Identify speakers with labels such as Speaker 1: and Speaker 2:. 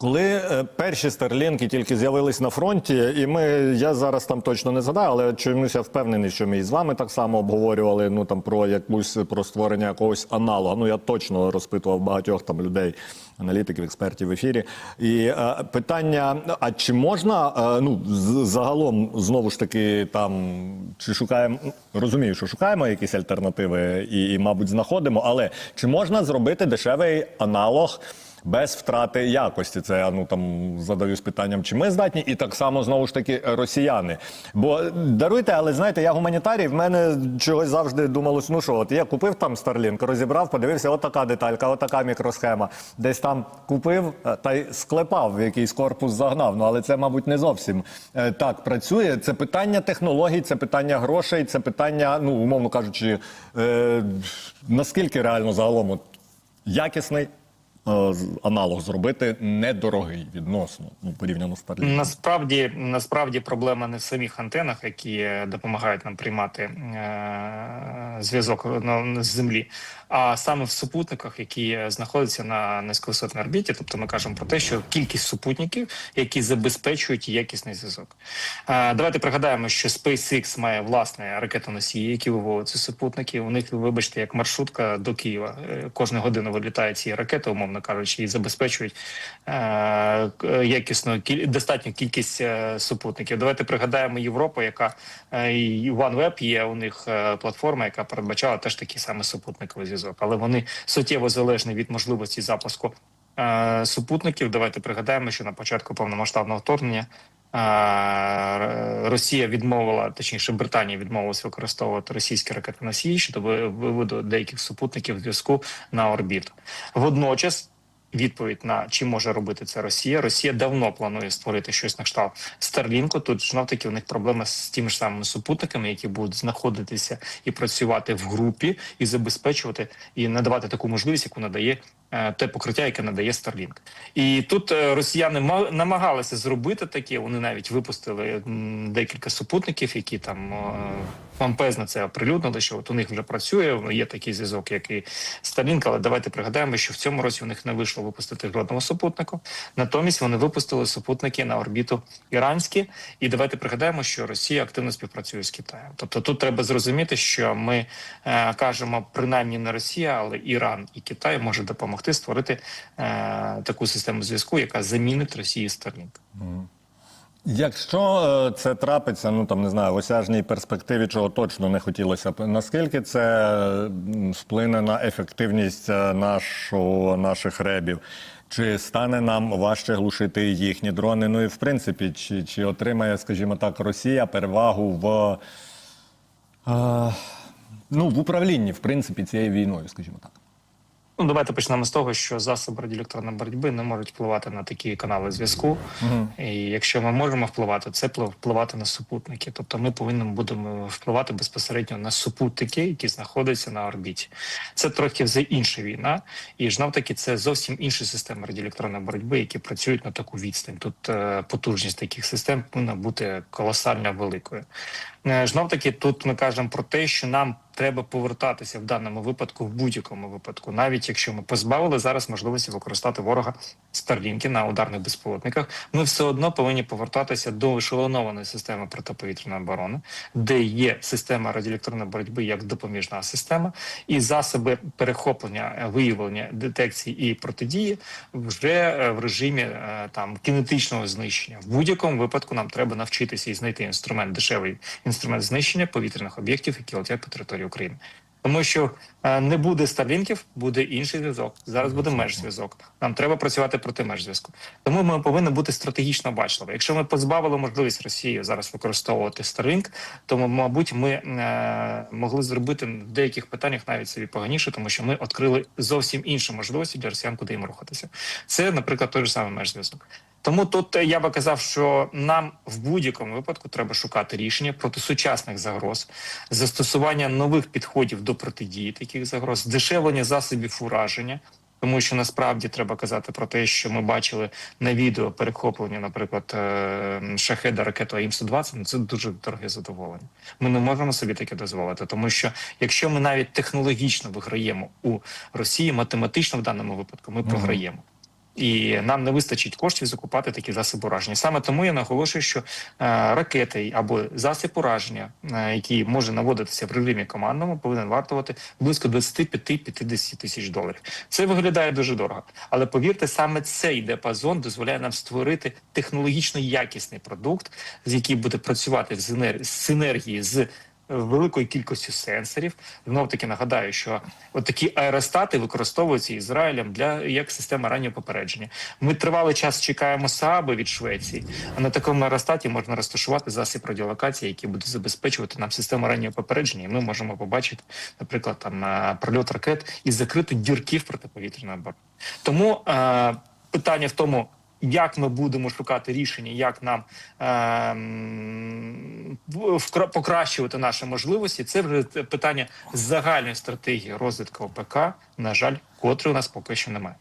Speaker 1: Коли е, перші старлінки тільки з'явились на фронті, і ми я зараз там точно не згадаю, але чомусь я впевнений, що ми і з вами так само обговорювали. Ну там про якусь про створення якогось аналога. Ну я точно розпитував багатьох там людей, аналітиків, експертів в ефірі. І е, питання: а чи можна е, ну загалом знову ж таки там чи шукаємо? Розумію, що шукаємо якісь альтернативи і, і мабуть, знаходимо, але чи можна зробити дешевий аналог? Без втрати якості, це я ну там задаюсь питанням, чи ми здатні, і так само знову ж таки росіяни. Бо даруйте, але знаєте, я гуманітарій, в мене чогось завжди думалось, ну що, от я купив там Starlink, розібрав, подивився, от така деталька, от така мікросхема. Десь там купив е, та й склепав, в якийсь корпус загнав. Ну але це, мабуть, не зовсім е, так працює. Це питання технологій, це питання грошей, це питання, ну умовно кажучи, е, наскільки реально загалом якісний е, з- аналог зробити недорогий відносно ну, порівняно з Starlink.
Speaker 2: Насправді, насправді проблема не в самих антенах, які е, допомагають нам приймати е, зв'язок з землі, а саме в супутниках, які е, знаходяться на низьковисотній орбіті. Тобто ми кажемо про те, що кількість супутників, які забезпечують якісний зв'язок. Е, давайте пригадаємо, що SpaceX має власне ракетоносії, які виводять супутники. У них, вибачте, як маршрутка до Києва. Е, Кожну годину вилітають ці ракети, умовно кажучи, і забезпечують е, якісну кіль- достатню кількість е, супутників. Давайте пригадаємо Європу, яка е, OneWeb є у них е, платформа, яка передбачала теж такий самий супутниковий зв'язок, але вони суттєво залежні від можливості запуску е, супутників. Давайте пригадаємо, що на початку повномасштабного вторгнення. е, Росія відмовила, точніше, Британія відмовилася використовувати російські ракетоносії щодо виводу деяких супутників зв'язку на орбіту. Водночас відповідь на чи може робити це Росія. Росія давно планує створити щось на кшталт Старлінку. Тут знов таки у них проблема з тими ж самими супутниками, які будуть знаходитися і працювати в групі, і забезпечувати і надавати таку можливість, яку надає. Е, Те покриття, яке надає Starlink. і тут е, росіяни ма- намагалися зробити таке. Вони навіть випустили декілька супутників, які там е, помпезно це оприлюднили. Що от у них вже працює. Є такий зв'язок, як і Starlink, але давайте пригадаємо, що в цьому році у них не вийшло випустити жодного супутнику. Натомість вони випустили супутники на орбіту іранські. І давайте пригадаємо, що Росія активно співпрацює з Китаєм. Тобто тут треба зрозуміти, що ми е, кажемо принаймні не Росія, але Іран і Китай може допомогти створити е, таку систему зв'язку, яка замінить Росії Starlink.
Speaker 1: Якщо е, це трапиться, ну там не знаю, в осяжній перспективі, чого точно не хотілося б, наскільки це вплине на ефективність е, нашого, наших ребів? Чи стане нам важче глушити їхні дрони? Ну і в принципі, чи, чи отримає, скажімо так, Росія перевагу в, е, ну, в управлінні, в принципі, цією війною, скажімо так?
Speaker 2: Ну, давайте почнемо з того, що засоби радіоелектронної боротьби не можуть впливати на такі канали зв'язку. І якщо ми можемо впливати, це вплив- впливати на супутники. Тобто ми повинні будемо впливати безпосередньо на супутники, які знаходяться на орбіті. Це трохи вже інша війна, і знов таки це зовсім інші системи радіоелектронної боротьби, які працюють на таку відстань. Тут е, потужність таких систем повинна бути колосально великою. Е, Знов таки, тут ми кажемо про те, що нам треба повертатися в даному випадку, в будь-якому випадку, навіть якщо ми позбавили зараз можливості використати ворога Старлінки на ударних безпілотниках, ми все одно повинні повертатися до ешелонованої системи протиповітряної оборони, де є система радіоелектронної боротьби як допоміжна система, і засоби перехоплення, е, виявлення, детекції і протидії вже е, в режимі е, там кінетичного знищення. В будь-якому випадку нам треба навчитися і знайти інструмент, дешевий інструмент знищення повітряних об'єктів, які летять по території України. Тому що е, не буде старлінків, буде інший зв'язок. Зараз буде межзв'язок. Нам треба працювати проти межзв'язку. Тому ми повинні бути стратегічно бачливі. Якщо ми позбавили можливість Росії зараз використовувати Starlink, то мабуть ми е, могли зробити в деяких питаннях навіть собі поганіше, тому що ми відкрили зовсім інші можливості для росіян, куди їм рухатися. Це, наприклад, той же самий межзв'язок. Тому тут е, я би казав, що нам в будь-якому випадку треба шукати рішення проти сучасних загроз, застосування нових підходів до протидії таких загроз, здешевлення засобів ураження. Тому що насправді треба казати про те, що ми бачили на відео перехоплення, наприклад, е, шахеда ракету АІМ-120, ну це дуже дороге задоволення. Ми не можемо собі таке дозволити, тому що якщо ми навіть технологічно виграємо у Росії, математично в даному випадку ми програємо. І нам не вистачить коштів закупати такі засоби ураження. Саме тому я наголошую, що е, ракети або засіб ураження, е, який може наводитися в режимі командному, повинен вартувати близько 25-50 тисяч доларів. Це виглядає дуже дорого. Але повірте, саме цей диапазон дозволяє нам створити технологічно якісний продукт, з який буде працювати в синергії з великою кількістю сенсорів. Знов таки нагадаю, що от такі аеростати використовуються Ізраїлем для як система раннього попередження. Ми тривалий час чекаємо Сааби від Швеції, а на такому аеростаті можна розташувати засіб радіолокації, який буде забезпечувати нам систему раннього попередження. І ми можемо побачити, наприклад, там е, прольот ракет і закрити дірки в протиповітряної оборони. Тому е, питання в тому. Як ми будемо шукати рішення, як нам в- покращувати наші можливості? Це вже питання загальної стратегії розвитку ОПК, на жаль, котрої у нас поки що немає.